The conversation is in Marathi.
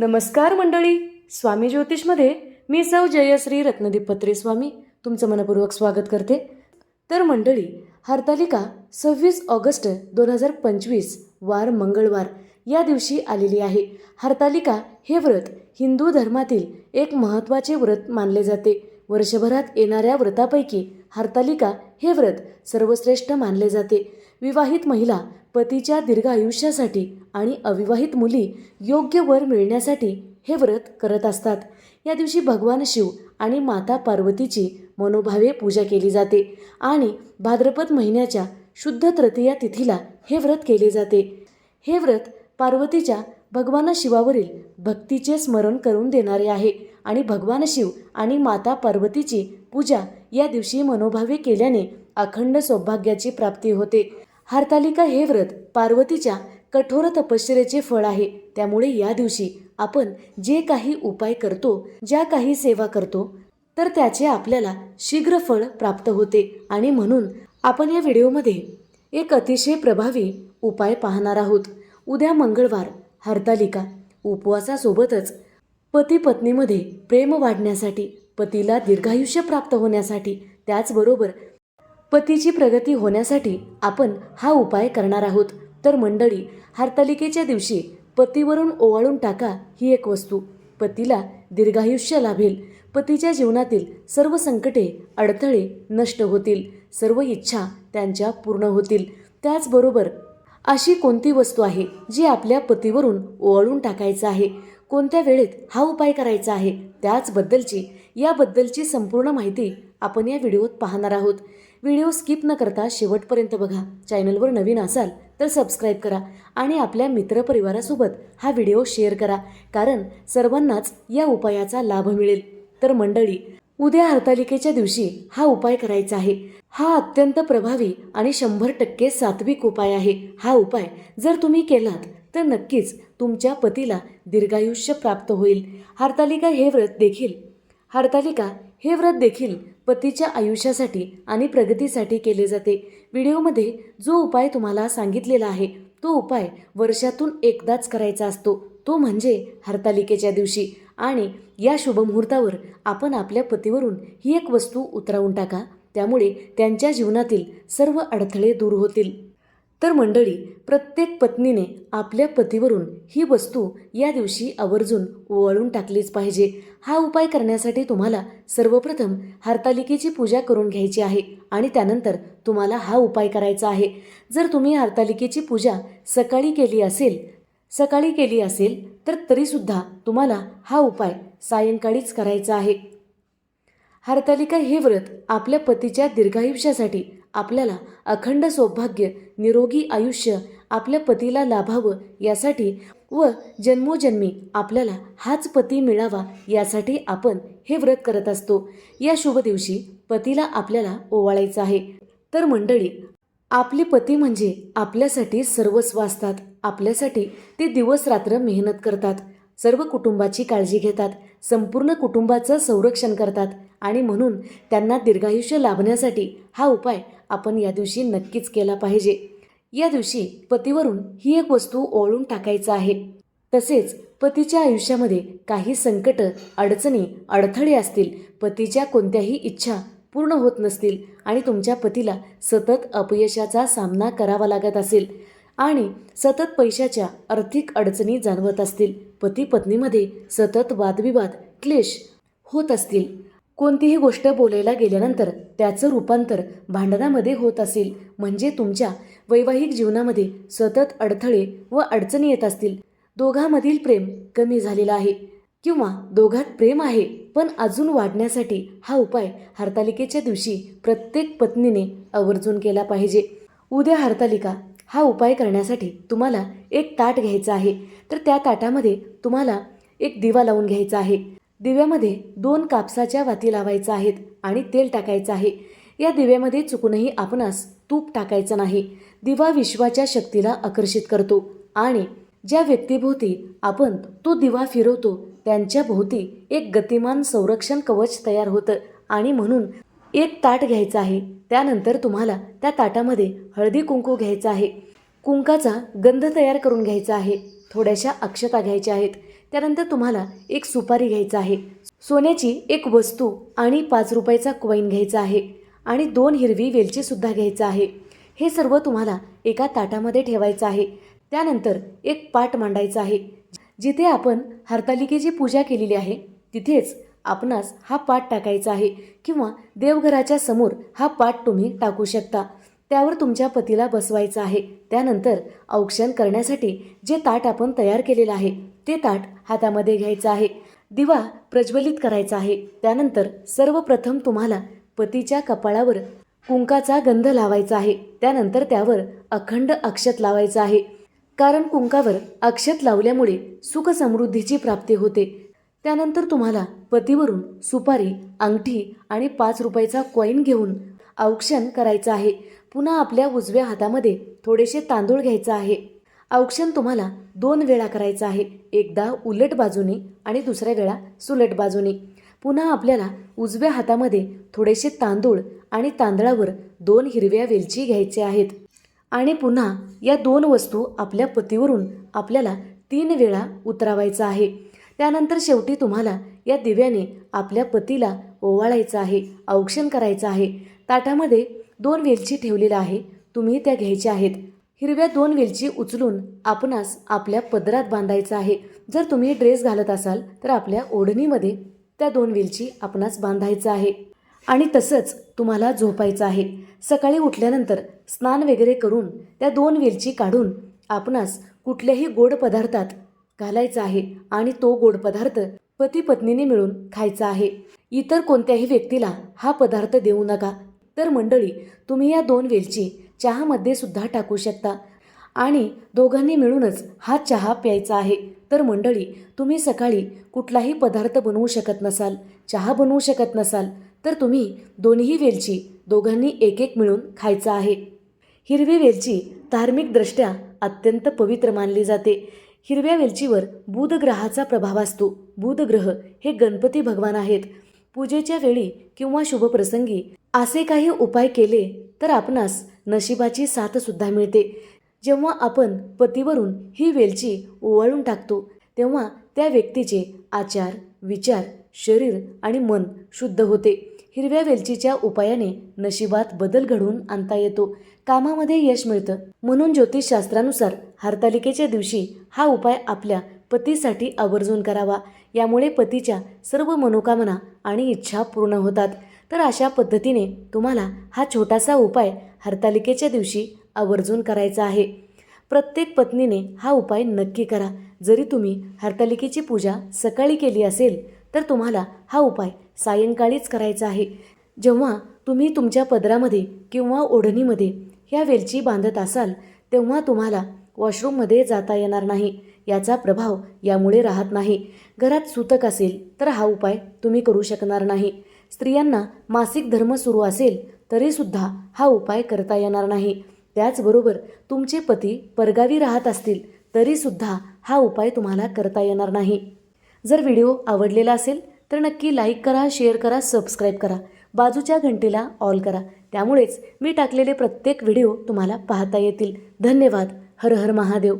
नमस्कार मंडळी. स्वामी ज्योतिषमध्ये मी सौ जयश्री रत्नदीप पत्रे स्वामी तुमचं मनपूर्वक स्वागत करते. तर मंडळी हरतालिका सव्वीस ऑगस्ट दोन हजार पंचवीस वार मंगळवार या दिवशी आलेली आहे. हरतालिका हे व्रत हिंदू धर्मातील एक महत्त्वाचे व्रत मानले जाते. वर्षभरात येणाऱ्या व्रतापैकी हरतालिका हे व्रत सर्वश्रेष्ठ मानले जाते. विवाहित महिला पतीच्या दीर्घ आयुष्यासाठी आणि अविवाहित मुली योग्य वर मिळण्यासाठी हे व्रत करत असतात. या दिवशी भगवान शिव आणि माता पार्वतीची मनोभावे पूजा केली जाते आणि भाद्रपद महिन्याच्या शुद्ध तृतीया तिथीला हे व्रत केले जाते. हे व्रत पार्वतीच्या भगवान शिवावरील भक्तीचे स्मरण करून देणारे आहे आणि भगवान शिव आणि माता पार्वतीची पूजा या दिवशी मनोभावे केल्याने अखंड सौभाग्याची प्राप्ती होते. हरतालिका हे व्रत पार्वतीच्या कठोर तपश्चर्याचे फळ आहे. त्यामुळे या दिवशी आपण जे काही उपाय करतो ज्या काही सेवा करतो तर त्याचे आपल्याला शीघ्र फळ प्राप्त होते. आणि म्हणून आपण या व्हिडिओमध्ये एक अतिशय प्रभावी उपाय पाहणार आहोत. उद्या मंगळवार हरतालिका उपवासासोबतच पती पत्नीमध्ये प्रेम वाढण्यासाठी पतीला दीर्घायुष्य प्राप्त होण्यासाठी त्याचबरोबर पतीची प्रगती होण्यासाठी आपण हा उपाय करणार आहोत. तर मंडळी हरतालिकेच्या दिवशी पतीवरून ओवाळून टाका ही एक वस्तू. पतीला दीर्घायुष्य लाभेल. पतीच्या जीवनातील सर्व संकटे अडथळे नष्ट होतील. सर्व इच्छा त्यांच्या पूर्ण होतील. त्याचबरोबर अशी कोणती वस्तू आहे जी आपल्या पतीवरून ओवाळून टाकायचं आहे? कोणत्या वेळेत हा उपाय करायचा आहे? त्याचबद्दलची याबद्दलची संपूर्ण माहिती आपण या व्हिडिओत पाहणार आहोत. व्हिडिओ स्किप न करता शेवटपर्यंत बघा. चॅनलवर नवीन असाल तर सबस्क्राईब करा आणि आपल्या मित्रपरिवारासोबत हा व्हिडिओ शेअर करा. कारण सर्वांनाच या उपायाचा लाभ मिळेल. तर मंडळी उद्या हरतालिकेच्या दिवशी हा उपाय करायचा आहे. हा अत्यंत प्रभावी आणि शंभर टक्के सात्विक उपाय आहे. हा उपाय जर तुम्ही केलात तर नक्कीच तुमच्या पतीला दीर्घायुष्य प्राप्त होईल. हरतालिका हे व्रत देखील हरतालिका हे व्रत देखील पतीच्या आयुष्यासाठी आणि प्रगतीसाठी केले जाते. व्हिडिओमध्ये जो उपाय तुम्हाला सांगितलेला आहे तो उपाय वर्षातून एकदाच करायचा असतो. तो म्हणजे हरतालिकेच्या दिवशी. आणि या शुभमुहूर्तावर आपण आपल्या पतीवरून ही एक वस्तू उतरवून टाका. त्यामुळे त्यांच्या जीवनातील सर्व अडथळे दूर होतील. तर मंडळी प्रत्येक पत्नीने आपल्या पतीवरून ही वस्तू या दिवशी आवर्जून ओवाळून टाकलीच पाहिजे. हा उपाय करण्यासाठी तुम्हाला सर्वप्रथम हरतालिकेची पूजा करून घ्यायची आहे आणि त्यानंतर तुम्हाला हा उपाय करायचा आहे. जर तुम्ही हरतालिकेची पूजा सकाळी केली असेल सकाळी केली असेल तर तरीसुद्धा तुम्हाला हा उपाय सायंकाळीच करायचा आहे. हरतालिका हे व्रत आपल्या पतीच्या दीर्घायुष्यासाठी आपल्याला अखंड सौभाग्य निरोगी आयुष्य आपल्या पतीला लाभावं यासाठी व जन्मोजन्मी आपल्याला हाच पती मिळावा यासाठी आपण हे व्रत करत असतो. या शुभ दिवशी पतीला आपल्याला ओवाळायचं आहे. तर मंडळी आपले पती म्हणजे आपल्यासाठी सर्वस्व असतात. आपल्यासाठी ते दिवस रात्र मेहनत करतात. सर्व कुटुंबाची काळजी घेतात. संपूर्ण कुटुंबाचं संरक्षण करतात. आणि म्हणून त्यांना दीर्घायुष्य लाभण्यासाठी हा उपाय आपण या दिवशी नक्कीच केला पाहिजे. या दिवशी पतीवरून ही एक वस्तू ओळून टाकायचं आहे. तसेच पतीच्या आयुष्यामध्ये काही संकट अडचणी अडथळे असतील. पतीच्या कोणत्याही इच्छा पूर्ण होत नसतील आणि तुमच्या पतीला सतत अपयशाचा सामना करावा लागत असेल आणि सतत पैशाच्या आर्थिक अडचणी जाणवत असतील. पती पत्नीमध्ये सतत वादविवाद क्लेश होत असतील. कोणतीही गोष्ट बोलायला गेल्यानंतर त्याचं रूपांतर भांडणामध्ये होत असेल म्हणजे तुमच्या वैवाहिक जीवनामध्ये सतत अडथळे व अडचणी येत असतील. दोघांमधील प्रेम कमी झालेलं आहे किंवा दोघात प्रेम आहे पण अजून वाढण्यासाठी हा उपाय हरतालिकेच्या दिवशी प्रत्येक पत्नीने आवर्जून केला पाहिजे. उद्या हरतालिका हा उपाय करण्यासाठी तुम्हाला एक ताट घ्यायचा आहे तर त्या ताटामध्ये तुम्हाला एक दिवा लावून घ्यायचा आहे. दिव्यामध्ये दोन कापसाच्या वाती लावायच्या आहेत आणि तेल टाकायचं आहे. या दिव्यामध्ये चुकूनही आपणास तूप टाकायचं नाही. दिवा विश्वाच्या शक्तीला आकर्षित करतो आणि ज्या व्यक्तीभोवती आपण तो दिवा फिरवतो त्यांच्या भोवती एक गतिमान संरक्षण कवच तयार होतं आणि म्हणून एक ताट घ्यायचं आहे. त्यानंतर तुम्हाला त्या ताटामध्ये हळदी कुंकू घ्यायचा आहे. कुंकाचा गंध तयार करून घ्यायचा आहे. थोड्याशा अक्षता घ्यायच्या आहेत. त्यानंतर तुम्हाला एक सुपारी घ्यायचा आहे. सोन्याची एक वस्तू आणि पाच रुपयाचा कॉईन घ्यायचा आहे आणि दोन हिरवी वेलचीसुद्धा घ्यायचं आहे. हे सर्व तुम्हाला एका ताटामध्ये ठेवायचं आहे. त्यानंतर एक पाट मांडायचा आहे. जिथे आपण हरतालिकेची पूजा केलेली आहे तिथेच आपणास हा पाट टाकायचा आहे किंवा देवघराच्या समोर हा पाट तुम्ही टाकू शकता. त्यावर तुमच्या पतीला बसवायचं आहे. त्यानंतर औक्षण करण्यासाठी जे ताट आपण तयार केलेलं आहे ते ताट हातामध्ये घ्यायचं आहे. दिवा प्रज्वलित करायचा आहे. त्यानंतर सर्वप्रथम तुम्हाला पतीच्या कपाळावर कुंकाचा गंध लावायचा आहे. त्यानंतर त्यावर अखंड अक्षत लावायचं आहे. कारण कुंकावर अक्षत लावल्यामुळे सुख समृद्धीची प्राप्ती होते. त्यानंतर तुम्हाला पतीवरून सुपारी अंगठी आणि पाच रुपयाचा कॉईन घेऊन औक्षण करायचं आहे. पुन्हा आपल्या उजव्या हातामध्ये थोडेसे तांदूळ घ्यायचा आहे. औक्षण तुम्हाला दोन वेळा करायचं आहे. एकदा उलट बाजूने आणि दुसऱ्या वेळा सुलट बाजूने. पुन्हा आपल्याला उजव्या हातामध्ये थोडेसे तांदूळ आणि तांदळावर दोन हिरव्या वेलची घ्यायचे आहेत. आणि पुन्हा या दोन वस्तू आपल्या पतीवरून आपल्याला तीन वेळा उतरावायचं आहे. त्यानंतर शेवटी तुम्हाला या दिव्याने आपल्या पतीला ओवाळायचं आहे. औक्षण करायचं आहे. ताटामध्ये दोन वेलची ठेवलेल्या आहे. तुम्ही त्या घ्यायच्या आहेत. हिरव्या दोन वेलची उचलून आपणास आपल्या पदरात बांधायचं आहे. जर तुम्ही ड्रेस घालत असाल तर आपल्या ओढणीमध्ये त्या दोन वेलची आपणास बांधायचं आहे. आणि तसंच तुम्हाला झोपायचं आहे. सकाळी उठल्यानंतर स्नान वगैरे करून त्या दोन वेलची काढून आपणास कुठल्याही गोड पदार्थात घालायचा आहे. आणि तो गोड पदार्थ पती पत्नीने मिळून खायचा आहे. इतर कोणत्याही व्यक्तीला हा पदार्थ देऊ नका. तर मंडळी तुम्ही या दोन वेलची चहामध्ये सुद्धा टाकू शकता. आणि दोघांनी मिळूनच हा चहा प्यायचा आहे. तर मंडळी तुम्ही सकाळी कुठलाही पदार्थ बनवू शकत नसाल चहा बनवू शकत नसाल तर तुम्ही दोन्ही वेलची दोघांनी एक एक मिळून खायचा आहे. हिरवी वेलची धार्मिकदृष्ट्या अत्यंत पवित्र मानली जाते. हिरव्या वेलचीवर बुध ग्रहाचा प्रभाव असतो. बुध ग्रह हे गणपती भगवान आहेत. पूजेच्या वेळी किंवा शुभप्रसंगी असे काही उपाय केले तर आपणास नशिबाची साथसुद्धा मिळते. जेव्हा आपण पतीवरून ही वेलची ओवाळून टाकतो तेव्हा त्या व्यक्तीचे आचार विचार शरीर आणि मन शुद्ध होते. हिरव्या वेलचीच्या उपायाने नशिबात बदल घडवून आणता येतो. कामामध्ये यश मिळतं. म्हणून ज्योतिषशास्त्रानुसार हरतालिकेच्या दिवशी हा उपाय आपल्या पतीसाठी आवर्जून करावा. यामुळे पतीच्या सर्व मनोकामना आणि इच्छा पूर्ण होतात. तर अशा पद्धतीने तुम्हाला हा छोटासा उपाय हरतालिकेच्या दिवशी आवर्जून करायचा आहे. प्रत्येक पत्नीने हा उपाय नक्की करा. जरी तुम्ही हरतालिकेची पूजा सकाळी केली असेल तर तुम्हाला हा उपाय सायंकाळीच करायचा आहे. जेव्हा तुम्ही तुमच्या पदरामध्ये किंवा ओढणीमध्ये ह्या वेलची बांधत असाल तेव्हा तुम्हाला वॉशरूममध्ये जाता येणार नाही. याचा प्रभाव यामुळे राहत नाही. घरात सुतक असेल तर हा उपाय तुम्ही करू शकणार नाही. स्त्रियांना मासिक धर्म सुरू असेल तरीसुद्धा हा उपाय करता येणार नाही. त्याचबरोबर तुमचे पती परगावी राहत असतील तरीसुद्धा हा उपाय तुम्हाला करता येणार नाही. जर व्हिडिओ आवडलेला असेल तर नक्की लाईक करा शेअर करा सबस्क्राईब करा. बाजूच्या घंटीला ऑल करा. त्यामुळेच मी टाकलेले प्रत्येक व्हिडिओ तुम्हाला पाहता येतील. धन्यवाद. हर हर महादेव.